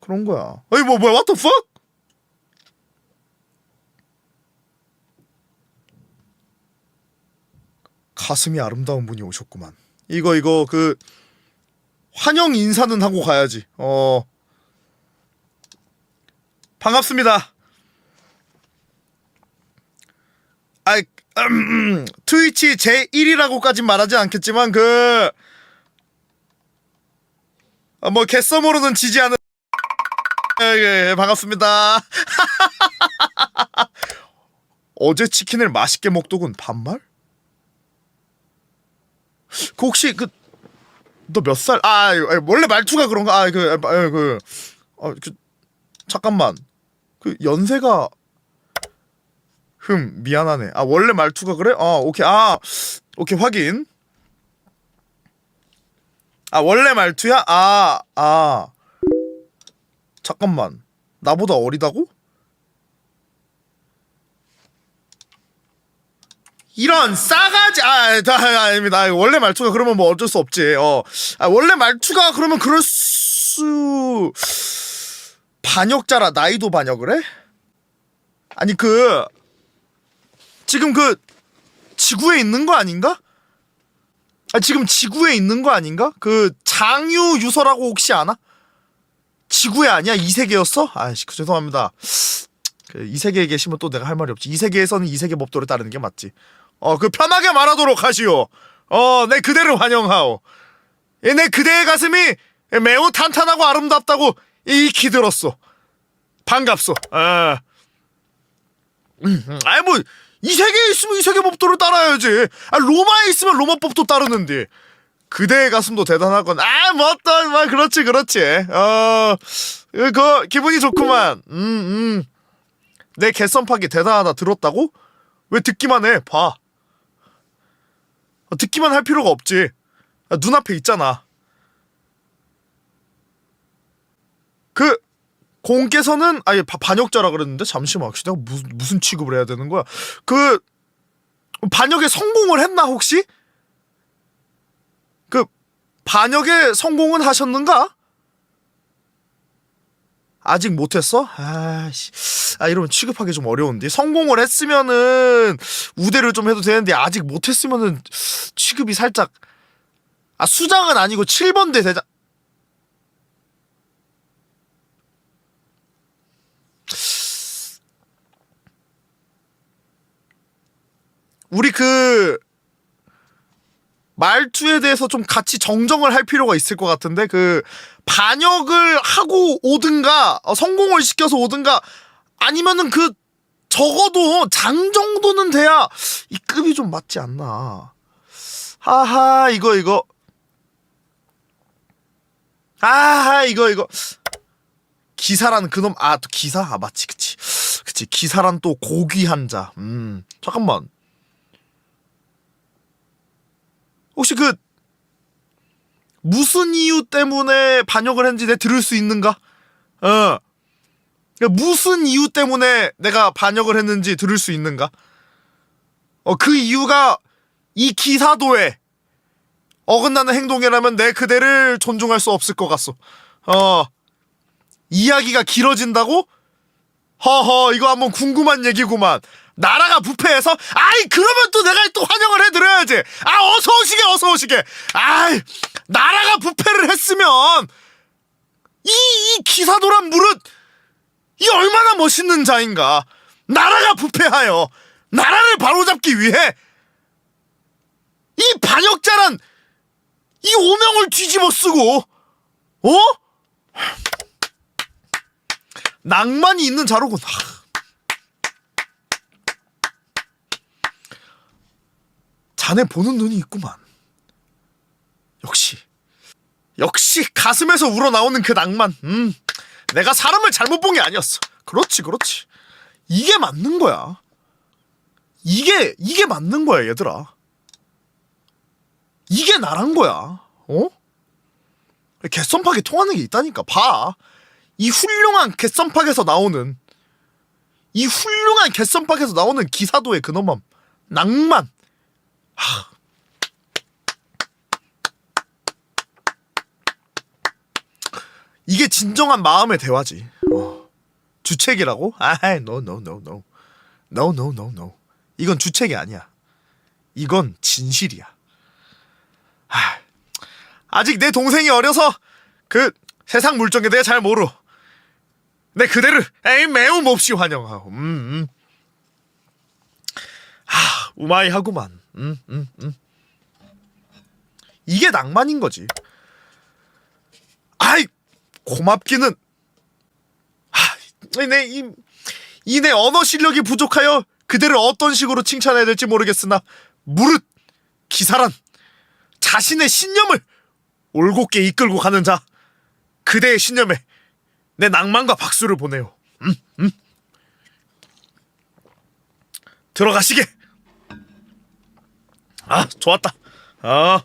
그런 거야. 아니 뭐 뭐야? What the fuck? 가슴이 아름다운 분이 오셨구만. 이거 이거 그 환영 인사는 하고 가야지. 어. 반갑습니다. 아, 음, 트위치 제 1위라고까진 말하지 않겠지만 그 아, 뭐 개써모로는 지지 않은 예, 예, 예, 반갑습니다. 어제 치킨을 맛있게 먹더군 반말? 그 혹시 그 너 몇 살? 아 원래 말투가 그런가? 아그 아, 그, 아, 그 잠깐만 그 연세가 흠 미안하네. 아 원래 말투가 그래? 아 오케이 아 오케이 확인. 아 원래 말투야? 아 아. 잠깐만 나보다 어리다고? 이런 싸가지 아, 다, 아, 아닙니다. 아, 원래 말투가 그러면 뭐 어쩔 수 없지. 어, 아, 원래 말투가 그러면 그럴 수 반역자라 나이도 반역을 해? 아니 그 지금 그 지구에 있는 거 아닌가? 아 지금 지구에 있는 거 아닌가? 그 장유 유서라고 혹시 아나? 지구에 아니야? 이 세계였어? 아씨 죄송합니다. 그 이 세계에 계시면 또 내가 할 말이 없지. 이 세계에서는 이 세계 법도를 따르는 게 맞지. 어, 그 편하게 말하도록 하시오. 어, 내 그대를 환영하오. 예, 내 그대의 가슴이 매우 탄탄하고 아름답다고 익히 들었소. 반갑소. 아, 음, 음. 아이 뭐. 이 세계에 있으면 이 세계 법도를 따라야지. 아, 로마에 있으면 로마 법도 따르는데. 그대의 가슴도 대단하건. 아, 뭐, 또, 뭐, 그렇지, 그렇지. 어, 그, 기분이 좋구만. 음, 음. 내 개선 파기 대단하다 들었다고? 왜 듣기만 해? 봐. 어, 듣기만 할 필요가 없지. 아, 눈앞에 있잖아. 그 공께서는 아예 바- 반역자라 그랬는데 잠시만 혹시 내가 무슨 무슨 취급을 해야 되는 거야? 그 반역에 성공을 했나 혹시? 그 반역에 성공은 하셨는가? 아직 못했어? 아씨, 아 이러면 취급하기 좀 어려운데 성공을 했으면은 우대를 좀 해도 되는데 아직 못했으면은 취급이 살짝 아 수장은 아니고 7번대 대장 우리 그 말투에 대해서 좀 같이 정정을 할 필요가 있을 것 같은데 그 반역을 하고 오든가 어, 성공을 시켜서 오든가 아니면은 그 적어도 장 정도는 돼야 이 급이 좀 맞지 않나. 하하 이거 이거. 아하 이거 이거. 기사란 그놈 아 또 기사? 아 맞지 그치. 그치 기사란 또 고귀한 자 음 잠깐만 혹시 그 무슨 이유 때문에 반역을 했는지 내 들을 수 있는가? 어. 그러니까 무슨 이유 때문에 내가 반역을 했는지 들을 수 있는가? 어, 그 이유가 이 기사도에 어긋나는 행동이라면 내 그대를 존중할 수 없을 것 같소. 어. 이야기가 길어진다고? 허허, 이거 한번 궁금한 얘기구만. 나라가 부패해서 아이 그러면 또 내가 또 환영을 어서 오시게 아이 나라가 부패를 했으면 이, 이 기사도란 무릇 이 얼마나 멋있는 자인가 나라가 부패하여 나라를 바로잡기 위해 이 반역자란 이 오명을 뒤집어 쓰고 어? 낭만이 있는 자로군 하. 자네 보는 눈이 있구만. 역시. 가슴에서 우러나오는 그 낭만. 음. 내가 사람을 잘못 본 게 아니었어. 그렇지, 그렇지. 이게 맞는 거야. 이게 이게 맞는 거야, 얘들아. 이게 나란 거야. 어? 개선팍이 통하는 게 있다니까. 봐. 이 훌륭한 개선팍에서 나오는 이 훌륭한 개선팍에서 나오는 기사도의 그놈만 낭만. 하. 이게 진정한 마음의 대화지. 어. 주책이라고? 아이, no, no, no, no. No, no, no, no. 이건 주책이 아니야. 이건 진실이야. 하, 아직 내 동생이 어려서 그 세상 물정에 대해 잘 모르. 내 그대를 에이 매우 몹시 환영하오. 음, 음. 하, 우마이 하구만. 음, 음, 음. 이게 낭만인 거지. 아이, 고맙기는. 하, 내, 이, 이내 언어 실력이 부족하여 그대를 어떤 식으로 칭찬해야 될지 모르겠으나, 무릇, 기사란, 자신의 신념을 올곧게 이끌고 가는 자, 그대의 신념에 내 낭만과 박수를 보내요. 음, 음. 들어가시게. 아, 좋았다. 아.